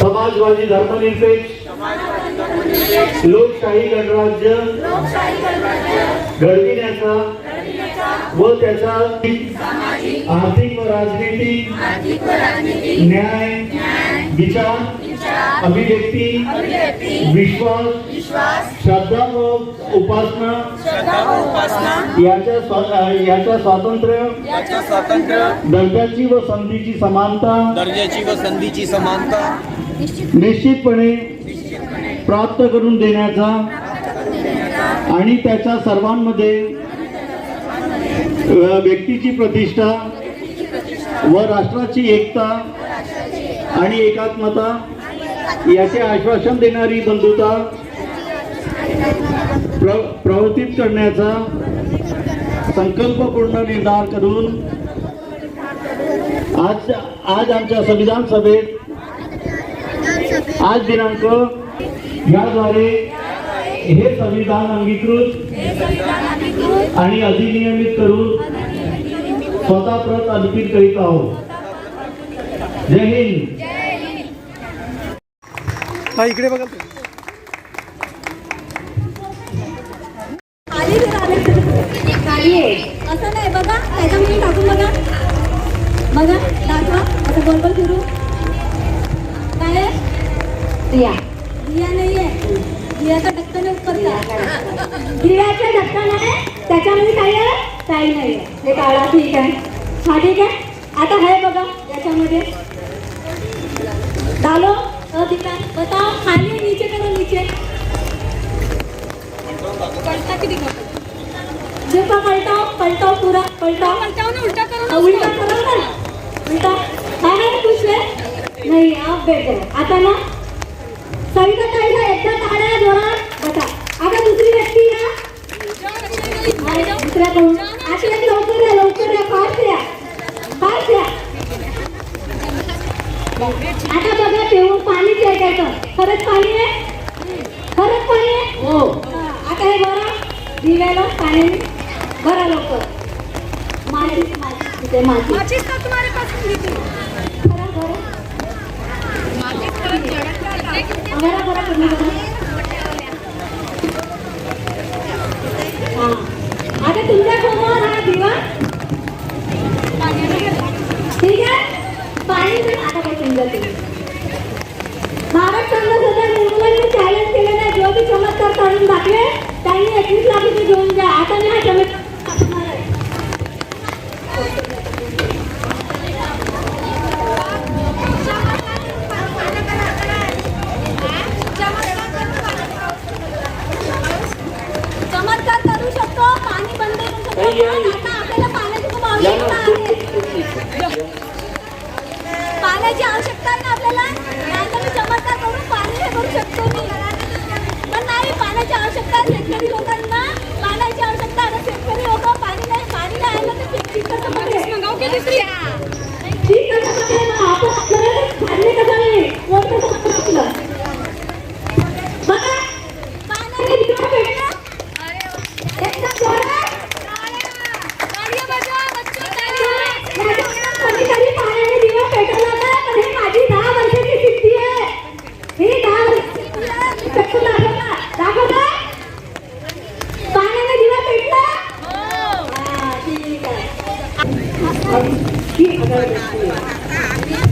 समाजवादी धर्मनिरपेक्ष लोकशाही गणराज्य घडविण्याचा व आर्थिक व राजनीतिक न्याय विचार अभिव्यक्ती विश्वास श्रद्धा व उपासना याच्या याच्या स्वातंत्र्य याच्या स्वातंत्र्य दर्जाची व संधीची समानता दर्जाची व संधीची समानता निश्चितपणे प्राप्त करून देण्याचा आणि त्याच्या सर्वांमध्ये व्यक्तीची प्रतिष्ठा व राष्ट्राची एकता आणि एकात्मता याचे आश्वासन देणारी बंधुता प्र प्रवर्तित करण्याचा संकल्पपूर्ण निर्धार करून आज आज आमच्या संविधान सभेत आज दिनांक याद्वारे हे संविधान अंगीकृत आणि अधिनियमित करून स्वतः प्रत अर्पित करीत आहोत. जय हिंद. हा इकडे बघा. असं नाही बघा त्याच्यामध्ये टाकून बघा. बघा दाखवा असं गोल गोल फिरू. काय आहे? दिया दिया नाहीये दियाचा धक्का नाही उपरचा दिव्याच्या धक्का नाही. त्याच्यामध्ये काय आहे? काही नाही हे काढा ठीक आहे. हा ठीक आहे. आता आहे बघा याच्यामध्ये. डालो अधिकार बताओ खाली नीचे करो नीचे। पलटा किती देखो पलटाओ पलटाओ पूरा पलटाओ। पलटाओ ना उल्टा करो उल्टा करो ना। उल्टा। काय आहे पूछले नाही आप बैठ। जाओ आता ना सविता ताईला एकदा काढा जोरात बसा. आता दुसरी व्यक्ती या. आणि दुसऱ्याकडून अशी एक लवकर या लवकर या. फास्ट या. फास्ट या. आता बघा तेव्हा पाणी प्यायचं खरंच पाणी आहे? खरंच पाणी आहे? हो. आता हे बरं दिव्याला पाणी भरा लवकर. माती माती तिथे माती माचिस का तुम्हारे पास होंगी भरा भरा. भरा भरा तुम्ही भरा हा आता तुमच्यासमोर हा दिवा ठीक आहे पाणी पण आता भारत संघ सदर मुंबईने चॅलेंज केलेलं आहे. जो बी चमत्कार काढून दाखले त्यांनी एकवीस लाख रुपये घेऊन जा आता मी हा चमत्कार दाखवणार आहे. चमत्कार करू शकतो. पाणी बंद करू शकतो पण आता आपल्याला पाण्याची खूप आवश्यकता आहे पाण्याची आवश्यकता आहे ना आपल्याला. नाही तर चमत्कार करून पाणी हे करू शकतो मी. पण नाही पाण्याची आवश्यकता आहे. शेतकरी लोकांना पाण्याची आवश्यकता आहे. शेतकरी लोक पाणी नाही पाणी नाही आलं तर पीक पीक कसं पकडेल? पीक कसं पकडेल मग? आपण आपल्याला धान्य कसं नाही वर कसं पकडेल आपलं? बघा पाण्याने दिवा पेटला एकदम जोरात कधीतरी पाण्याने दिवा पेटवला ना तर ही माझी दहा वर्षाची सिद्धी आहे ही दहा वर्षाची सिद्धी आहे. मी पेटवून दाखवला. दाखवला? पाण्याने दिवा पेटला हा, ठीक आहे. ही अगरबत्ती आहे. हे दोन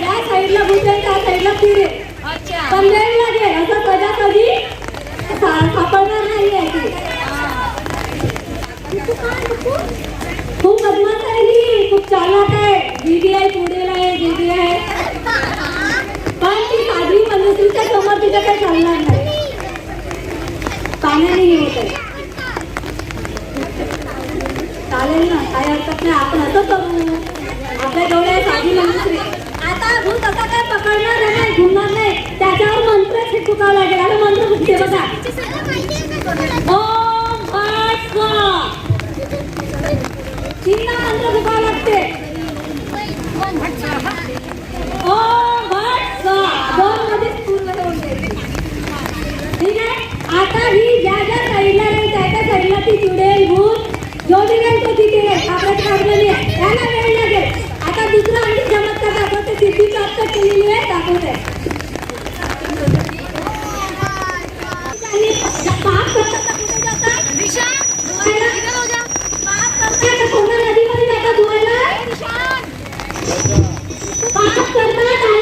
या साईडला घुसेल त्या साईडला फिरेल पण वेळ लागेल असं कदा कधी सापडणार नाही आहे खूप बदमाश आहे ही. खूप चालाक आहे. दीदी आहे पुढेला आहे दीदी आहे. पण ती साधी मनुष्यच्या समोर तिथं काही चालणार नाही. पाण्याने हे होत. आहे चालेल ना. काही हरकत नाही. आपण असं करू. आपल्या जेवढ्या साधी मनुष्य भूत असा काय पकडणार नाही घुमणार नाही. त्याच्यावर मंत्र शिकवावा लागेल. आणि मंत्र म्हणजे कुठे बघा. लागते. आता ही ज्या ज्या साईडला नाही त्या त्या साईडला ती जुडेल भूत. जो तिथे आपल्या कारमध्ये आता गोष्ट सिद्धी प्राप्त केलेली आहे दाखवत आहे. कोणा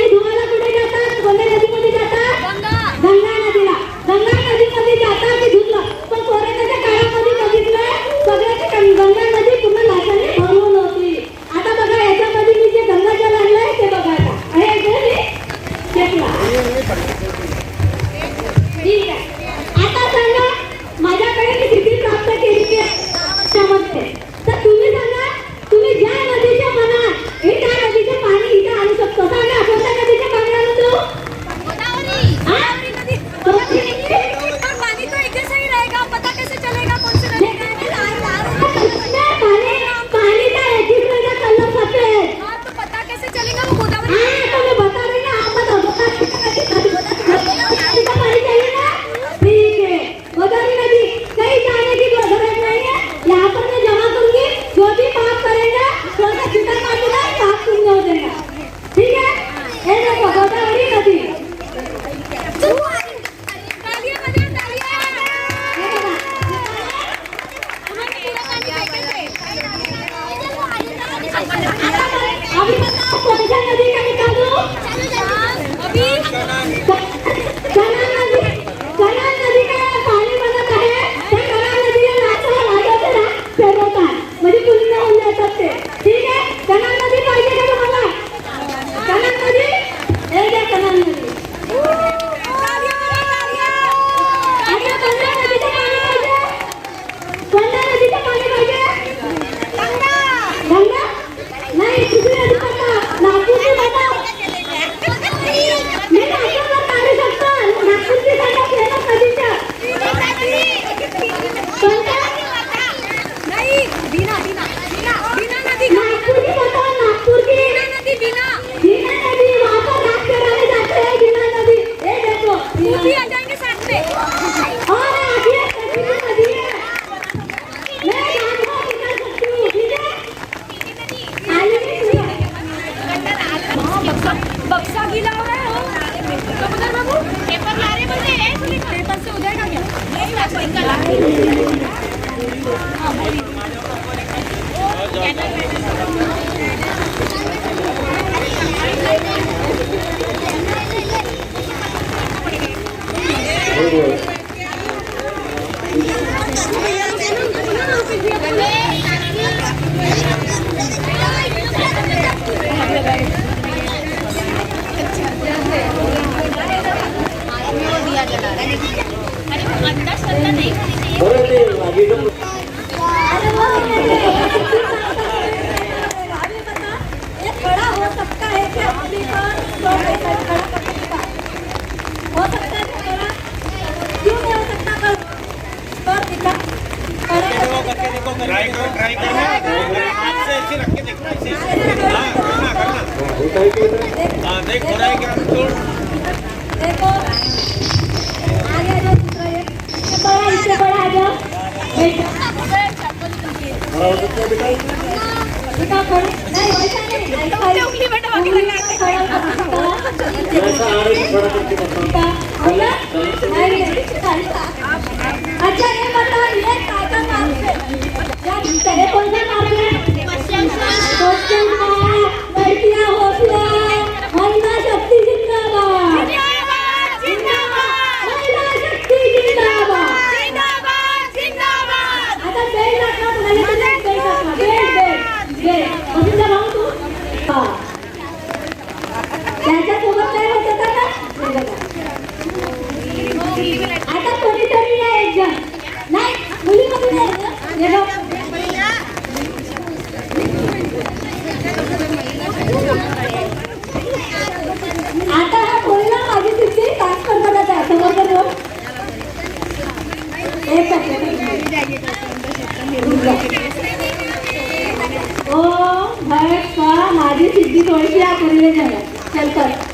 माझी सिद्धी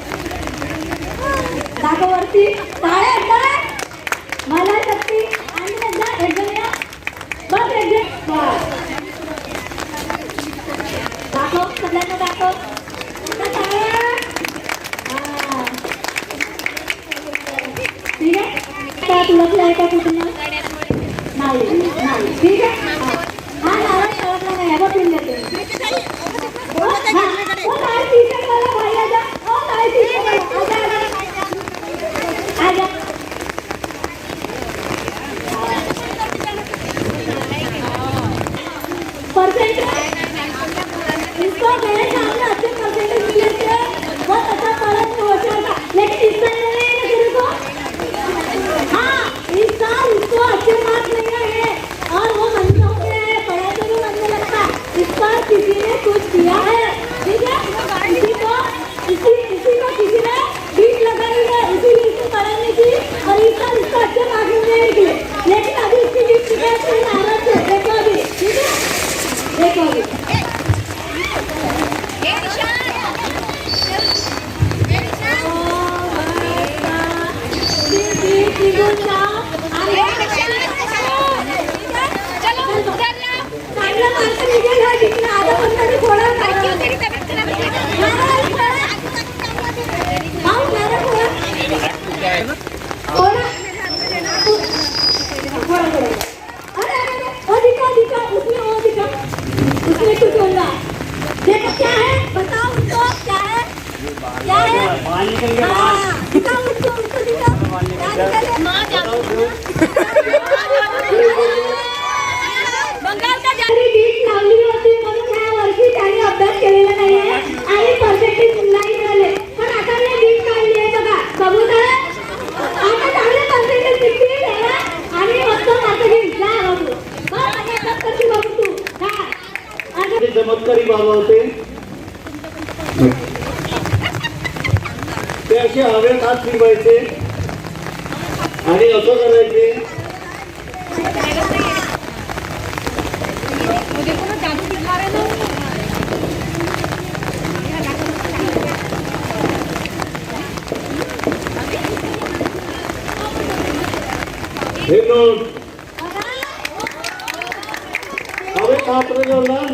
हे नोट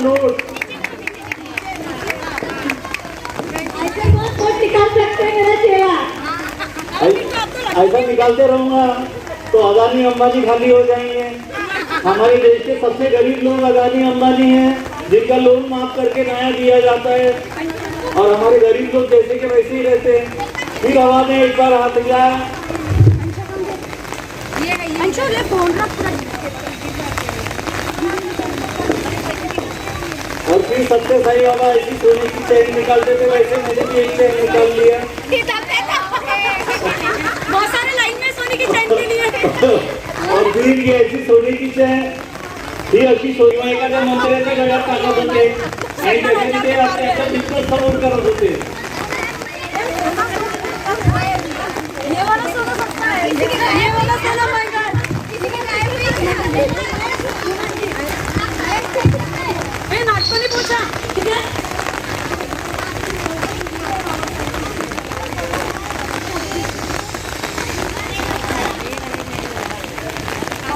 नोट ऐसे बहुत बहुत निकाल सकते हैं मेरा चेहरा? ऐ- ऐसा निकालते रहूँगा तो अदानी अंबानी खाली हो जाएँगे। हमारे देश के सबसे गरीब लोग अदानी अंबानी हैं जिनका लोन माफ़ करके नया दिया जाता है। और हमारे गरीब लोग जैसे के वैसे ही रहते हैं। फिर हवा में एक बार हाथ गया ले फ़ोन और फिर सत्य साई बाबा ऐसी सोने की चैन निकालते थे वैसे मैंने भी एक चैन निकाल लिया बहुत सारे लाइन में सोने की चैन के लिए। और फिर ये ऐसी सोने की चैन ही अशी सोनी एखाद्या मंत्र्याच्या गळ्यात टाकत होते आणि त्याच्याने ते त्याचा बिझनेस सपोर्ट करत होते ये वाला सोना सस्ता है ये वाला सोना महंगा ने पूछा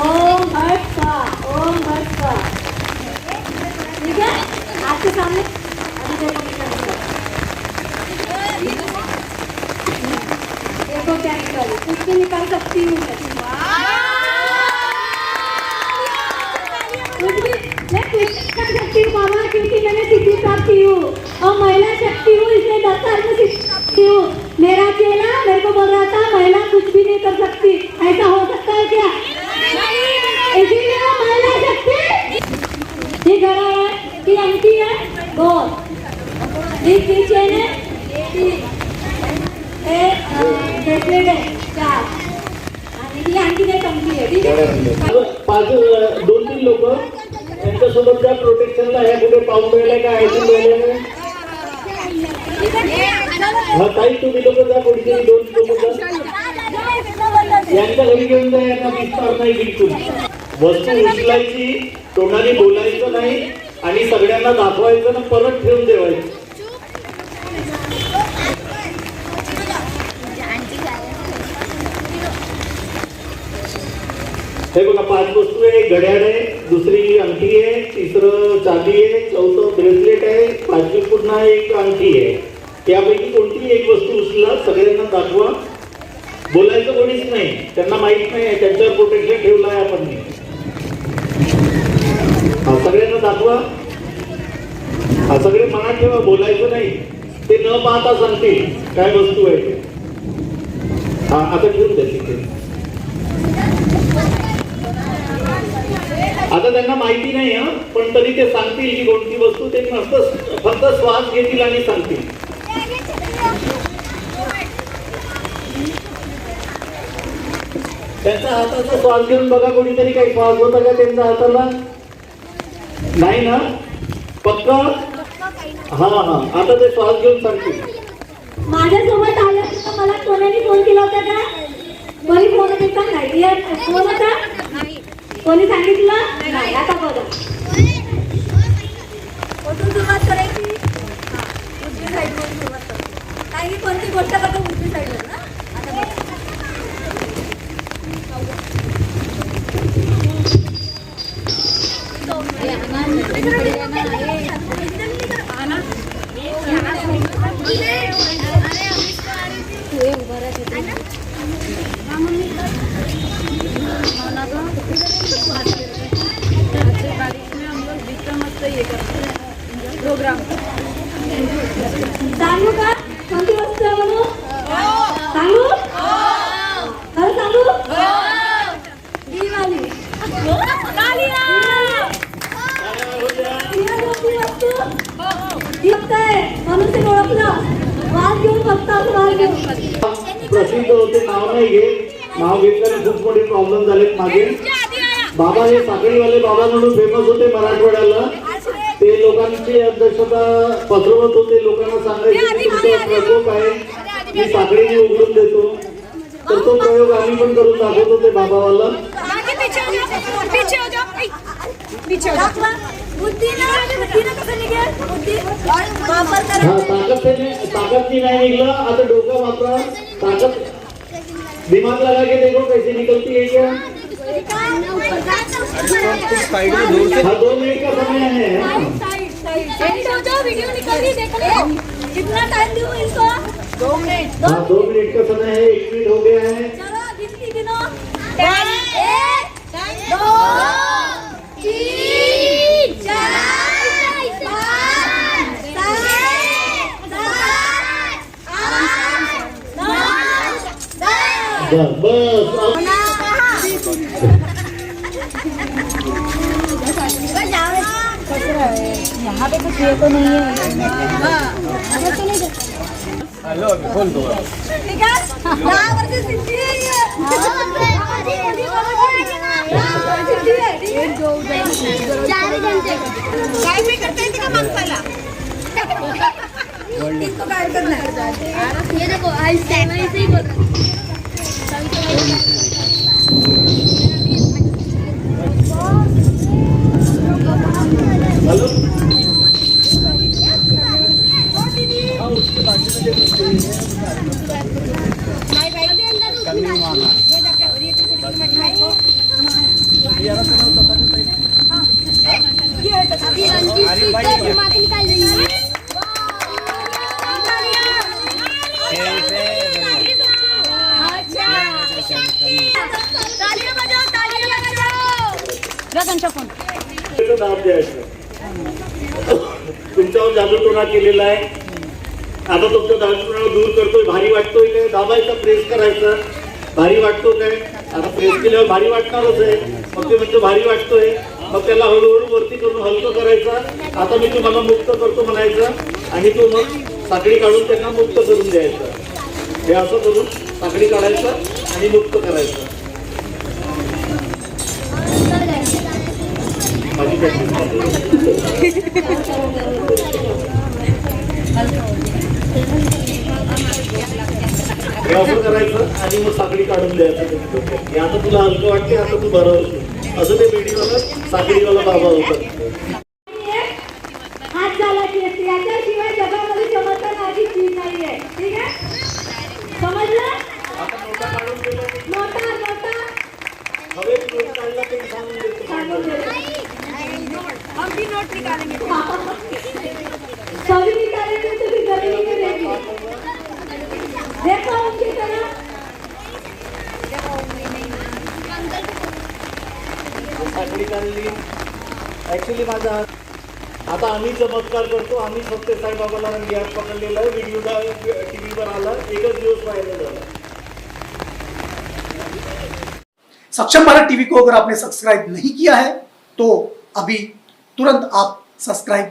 ओम ओम आपके सामने अभी देखो निकाल क्या कुछ भी निकाल सकती हूँ मैं कर सकती हूँ क्योंकि मैंने सिद्धि प्राप्त की हूँ। और महिला शक्ति हूँ इसलिए दस साल में सिद्धि प्राप्त हूँ। मेरा चेला मेरे को बोल रहा था महिला कुछ भी नहीं कर सकती ऐसा हो सकता है क्या इसीलिए वो महिला शक्ति ही। घड़ा है की अंकी है दो ही पीछे हे ब्रेसलेट आहे चार आणि ही आणखी एक अंकी आहे ठीक आहे पाच दोन तीन लोक त्यांच्यासोबत त्या प्रोटेक्शनला ह्या कुठे पाऊल मिळालाय का? ऐकून मिळालं हा ताई तुम्ही लोक जा कोणीतरी दोन लोक यांच्या घरी घेऊन जा यांना विस्तार नाही बिलकुल वस्तू उचलायची तोंडाने बोलायचं नाही आणि सगळ्यांना दाखवायचं ना परत ठेवून देवायचं. हे बघा पाच वस्तू आहे घड्याळ आहे. दुसरी अंगठी आहे तिसरं चांदी आहे चौथं ब्रेसलेट आहे पाचवी पुन्हा एक अंगठी आहे. त्यापैकी कोणतीही एक वस्तू उचला सगळ्यांना दाखवा. बोलायचं कोणीच नाही. त्यांना माहीत नाही आहे त्यांच्यावर प्रोटेक्शन ठेवलं आहे आपण. हा सगळ्यांना दाखवा. हा सगळे मनात ठेवा बोलायचं नाही. ते न पाहता सांगतील काय वस्तू आहे ते. हा आता ठेवून द्या तिथे. आता त्यांना माहिती नाही हा? पण तरी ते सांगतील की कोणती वस्तू ते मस्त फक्त श्वास घेतील आणि सांगतील. त्यांचा हाताचा श्वास घेऊन बघा कोणीतरी काही श्वास होता का त्यांच्या हाताला? नाही ना? पक्का? हा हा. आता ते श्वास घेऊन सांगतील. माझ्यासोबत आलं मला कोणाने फोन केला होता का? मला फोन होता? नाही. फोन होता. कोणी सांगितलं नाही आता बघा कुठून सुरुवात करायची उजवी साईडवरून सुरुवात करायची काही कोणती गोष्ट करतो उजवी साईडवर ना आता बघा सांगू का? कोणती वस्तू आहे म्हणून सांगू? खरं सांगू? ही वाली ते प्रसिद्ध होते नाव नाही घेत. नाव घेतल्याने खूप मोठे प्रॉब्लेम झालेत मागे. बाबा हे साखळीवाले बाबा म्हणून फेमस होते मराठवाड्याला. लोकांची अंधश्रद्धा पसरवत होते लोकांना सांगायचे की तुमचा प्रकोप आहे मी साखळीने उघडून देतो. तर तो प्रयोग आम्ही पण करून दाखवत होते बाबावाला. आगे पीछे हो जाओ पीछे हो जाओ ऐ, पीछे हो जाओ दाखवा. बुद्धीनं बुद्धीनं कसं निघेल? बुद्धी वापर हा करा ताकद त्याने ताकद नाही निघला आता डोकं वापरा. ताकद दिमाग लगा के देखो कैसे निकलती है क्या? हाँ दो मिनट का समय है सेट जाओ वीडियो निकल रही देख लो कितना टाइम दूँ इसको? दो मिनट हाँ दो मिनट का समय है एक मिनट हो गया है। चलो गिनती गिनो एक, दो तीन चार पाँच सात सात आठ नौ दस। बस बस अब यहाँ पे कुछ ये तो नहीं है। हेलो अभी खोल दो। ठीक है दहा वर्ष सिद्धी आहे ही. सिद्धी आहे, ठीक आहे? काय मी करता येते का माणसाला इसको काय करना है? ये देखो ऐसे ऐसे ही बोल हेलो अभी रणजीत सिंह को घुमा के निकाल रही है तालियां बजाओ, तालियां बजाओ. इथं दाब द्यायचं तुमच्यावर जादूटोणा केलेला आहे. आता तुमच्या जादूटोणा दूर करतोय भारी वाटतोय. काय दाबायचा प्रेस करायचं. भारी वाटतो काय आता प्रेस केल्यावर भारी वाटणारच आहे. मग ते म्हणतो भारी वाटतोय. मग त्याला हळूहळू वरती करून हलकं करायचं. आता मी तुम्हाला मुक्त करतो म्हणायचं. आणि तो मग साखळी काढून त्यांना मुक्त करून द्यायचं. हे असं करून साखळी काढायचं आणि मुक्त करायचं. माझी प्रॅक्टिस हे असं करायचं आणि मग साखळी काढून द्यायचं हे आता तुला हलकं वाटते आता तू बरं असं ते बेडीवाला साखळीवाला बाबा होता. खाली माझा हात आता आम्ही चमत्कार करतो. आम्ही सत्य साईबाबाला रंगी हात पकडलेला आहे. व्हिडिओ टी व्हीवर आला. एकच दिवस व्हायरल झाला. सक्षम भारत टीवी को अगर आपने सब्सक्राइब नहीं किया है तो अभी तुरंत आप सब्सक्राइब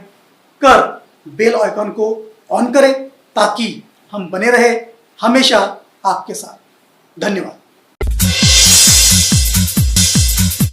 कर बेल आइकन को ऑन करें, ताकि हम बने रहे हमेशा आपके साथ। धन्यवाद।